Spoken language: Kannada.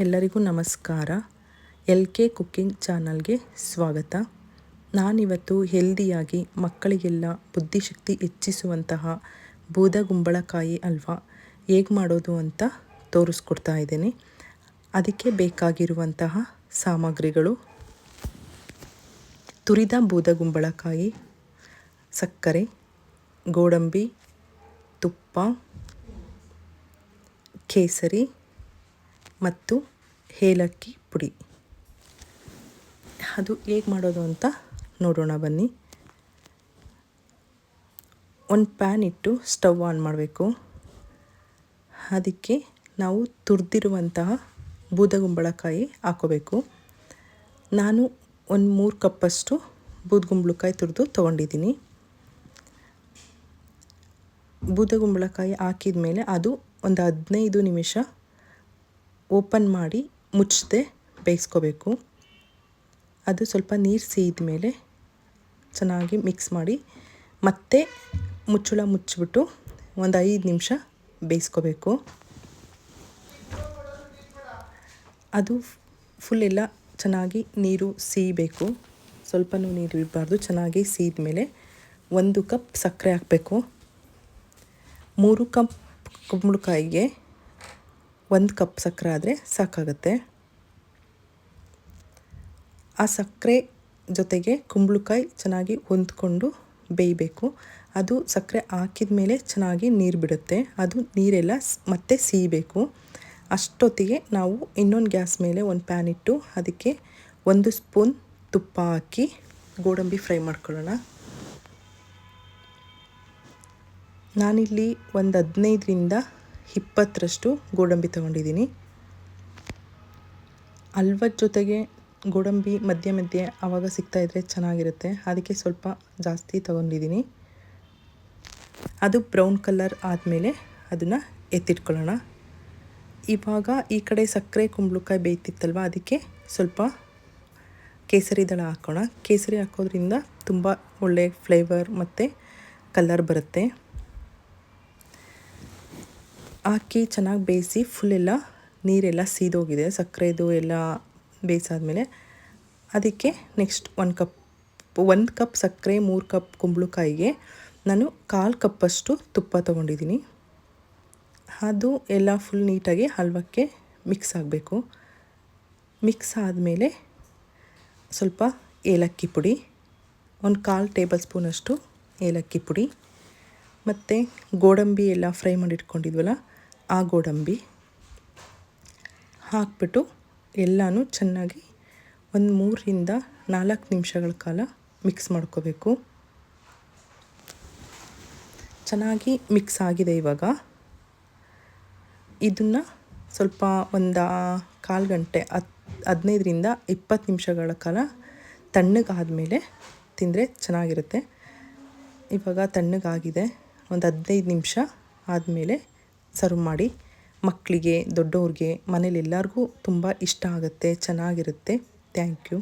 ಎಲ್ಲರಿಗೂ ನಮಸ್ಕಾರ. ಎಲ್ ಕೆ ಕುಕ್ಕಿಂಗ್ ಚಾನಲ್ಗೆ ಸ್ವಾಗತ. ನಾನಿವತ್ತು ಹೆಲ್ದಿಯಾಗಿ ಮಕ್ಕಳಿಗೆಲ್ಲ ಬುದ್ಧಿಶಕ್ತಿ ಹೆಚ್ಚಿಸುವಂತಹ ಬೂದಗುಂಬಳಕಾಯಿ ಅಲ್ವಾ, ಹೇಗೆ ಮಾಡೋದು ಅಂತ ತೋರಿಸ್ಕೊಡ್ತಾ ಇದ್ದೀನಿ. ಅದಕ್ಕೆ ಬೇಕಾಗಿರುವಂತಹ ಸಾಮಗ್ರಿಗಳು. ತುರಿದ ಬೂದಗುಂಬಳಕಾಯಿ, ಸಕ್ಕರೆ, ಗೋಡಂಬಿ, ತುಪ್ಪ, ಕೇಸರಿ ಮತ್ತು ಏಲಕ್ಕಿ ಪುಡಿ. ಅದು ಹೇಗೆ ಮಾಡೋದು ಅಂತ ನೋಡೋಣ ಬನ್ನಿ. ಒಂದು ಪ್ಯಾನ್ ಇಟ್ಟು ಸ್ಟವ್ ಆನ್ ಮಾಡಬೇಕು. ಅದಕ್ಕೆ ನಾವು ತುರಿದಿರುವಂತಹ ಬೂದಗುಂಬಳಕಾಯಿ ಹಾಕೋಬೇಕು. ನಾನು ಒಂದು ಮೂರು ಕಪ್ಪಷ್ಟು ಬೂದಗುಂಬಳಕಾಯಿ ತುರಿದು ತೊಗೊಂಡಿದ್ದೀನಿ. ಬೂದಗುಂಬಳಕಾಯಿ ಹಾಕಿದ ಮೇಲೆ ಅದು ಒಂದು ಹದಿನೈದು ನಿಮಿಷ ಓಪನ್ ಮಾಡಿ ಮುಚ್ಚದೆ, ಬೇಯಿಸ್ಕೋಬೇಕು. ಅದು ಸ್ವಲ್ಪ ನೀರು ಸೇದ ಮೇಲೆ ಚೆನ್ನಾಗಿ ಮಿಕ್ಸ್ ಮಾಡಿ ಮತ್ತೆ ಮುಚ್ಚಳ ಮುಚ್ಚಿಬಿಟ್ಟು ಒಂದು ಐದು ನಿಮಿಷ ಬೇಯಿಸ್ಕೋಬೇಕು. ಅದು ಫುಲ್ ಎಲ್ಲ ಚೆನ್ನಾಗಿ ನೀರು ಸೀಬೇಕು. ಸ್ವಲ್ಪನೂ ನೀರು ಇರಬಾರ್ದು, ಚೆನ್ನಾಗಿ ಸೀದ ಮೇಲೆ ಒಂದು ಕಪ್ ಸಕ್ಕರೆ ಹಾಕಬೇಕು. ಮೂರು ಕಪ್ ಕುಂಬಳಕಾಯಿಗೆ ಒಂದು ಕಪ್ ಸಕ್ಕರೆ ಆದರೆ ಸಾಕಾಗುತ್ತೆ. ಆ ಸಕ್ಕರೆ ಜೊತೆಗೆ ಕುಂಬಳಕಾಯಿ ಚೆನ್ನಾಗಿ ಹೊಂದ್ಕೊಂಡು ಬೇಯಬೇಕು. ಅದು ಸಕ್ಕರೆ ಹಾಕಿದ ಮೇಲೆ ಚೆನ್ನಾಗಿ ನೀರು ಬಿಡುತ್ತೆ. ಅದು ನೀರೆಲ್ಲ ಮತ್ತೆ ಸೀಬೇಕು ಅಷ್ಟೊತ್ತಿಗೆ ನಾವು ಇನ್ನೊಂದು ಗ್ಯಾಸ್ ಮೇಲೆ ಒಂದು ಪ್ಯಾನ್ ಇಟ್ಟು ಅದಕ್ಕೆ ಒಂದು ಸ್ಪೂನ್ ತುಪ್ಪ ಹಾಕಿ ಗೋಡಂಬಿ ಫ್ರೈ ಮಾಡ್ಕೊಳ್ಳೋಣ. ನಾನಿಲ್ಲಿ ಒಂದು ಹದಿನೈದರಿಂದ ಇಪ್ಪತ್ತರಷ್ಟು ಗೋಡಂಬಿ ತೊಗೊಂಡಿದ್ದೀನಿ. ಹಲ್ವದ ಜೊತೆಗೆ ಗೋಡಂಬಿ ಮಧ್ಯೆ ಮಧ್ಯೆ ಆವಾಗ ಸಿಗ್ತಾಯಿದ್ರೆ ಚೆನ್ನಾಗಿರುತ್ತೆ. ಅದಕ್ಕೆ ಸ್ವಲ್ಪ ಜಾಸ್ತಿ ತೊಗೊಂಡಿದ್ದೀನಿ. ಅದು ಬ್ರೌನ್ ಕಲರ್ ಆದಮೇಲೆ ಅದನ್ನು ಎತ್ತಿಟ್ಕೊಳ್ಳೋಣ. ಇವಾಗ ಈ ಕಡೆ ಸಕ್ಕರೆ ಕುಂಬಳಕಾಯಿ ಬೇಯ್ತಿತ್ತಲ್ವ, ಅದಕ್ಕೆ ಸ್ವಲ್ಪ ಕೇಸರಿ ದಳ ಹಾಕೋಣ. ಕೇಸರಿ ಹಾಕೋದ್ರಿಂದ ತುಂಬ ಒಳ್ಳೆ ಫ್ಲೇವರ್ ಮತ್ತು ಕಲರ್ ಬರುತ್ತೆ. ಹಾಕಿ ಚೆನ್ನಾಗಿ ಬೇಯಿಸಿ ಫುಲ್ ಎಲ್ಲ ನೀರೆಲ್ಲ ಸೀದೋಗಿದೆ ಸಕ್ಕರೆದು ಎಲ್ಲ ಬೇಯಿಸಾದ್ಮೇಲೆ. ಅದಕ್ಕೆ ನೆಕ್ಸ್ಟ್ ಒಂದು ಕಪ್ ಒಂದು ಕಪ್ ಸಕ್ಕರೆ, ಮೂರು ಕಪ್ ಕುಂಬಳಕಾಯಿಗೆ ನಾನು ಕಾಲು ಕಪ್ಪಷ್ಟು ತುಪ್ಪ ತೊಗೊಂಡಿದ್ದೀನಿ. ಅದು ಎಲ್ಲ ಫುಲ್ ನೀಟಾಗಿ ಹಲ್ವಕ್ಕೆ ಮಿಕ್ಸ್ ಆಗಬೇಕು. ಮಿಕ್ಸ್ ಆದಮೇಲೆ ಸ್ವಲ್ಪ ಏಲಕ್ಕಿ ಪುಡಿ, ಒಂದು ಕಾಲು ಟೇಬಲ್ ಸ್ಪೂನಷ್ಟು ಏಲಕ್ಕಿ ಪುಡಿ, ಮತ್ತು ಗೋಡಂಬಿ ಎಲ್ಲ ಫ್ರೈ ಮಾಡಿಟ್ಕೊಂಡಿದ್ವಲ್ಲ ಆ ಗೋಡಂಬಿ ಹಾಕ್ಬಿಟ್ಟು ಎಲ್ಲನೂ ಚೆನ್ನಾಗಿ ಒಂದು ಮೂರರಿಂದ ನಾಲ್ಕು ನಿಮಿಷಗಳ ಕಾಲ ಮಿಕ್ಸ್ ಮಾಡ್ಕೋಬೇಕು. ಚೆನ್ನಾಗಿ ಮಿಕ್ಸ್ ಆಗಿದೆ ಇವಾಗ. ಇದನ್ನು ಸ್ವಲ್ಪ ಒಂದು ಕಾಲು ಗಂಟೆ ಹತ್ತು ಹದಿನೈದರಿಂದ ಇಪ್ಪತ್ತು ನಿಮಿಷಗಳ ಕಾಲ ತಣ್ಣಗಾದಮೇಲೆ ತಿಂದರೆ ಚೆನ್ನಾಗಿರುತ್ತೆ. ಇವಾಗ ತಣ್ಣಗಾಗಿದೆ. ಒಂದು ಹದಿನೈದು ನಿಮಿಷ ಆದಮೇಲೆ ಸರ್ವ್ ಮಾಡಿ ಮಕ್ಕಳಿಗೆ ದೊಡ್ಡವ್ರಿಗೆ ಮನೇಲಿ ಎಲ್ಲರಿಗೂ ತುಂಬ ಇಷ್ಟ ಆಗುತ್ತೆ ಚೆನ್ನಾಗಿರುತ್ತೆ. Thank you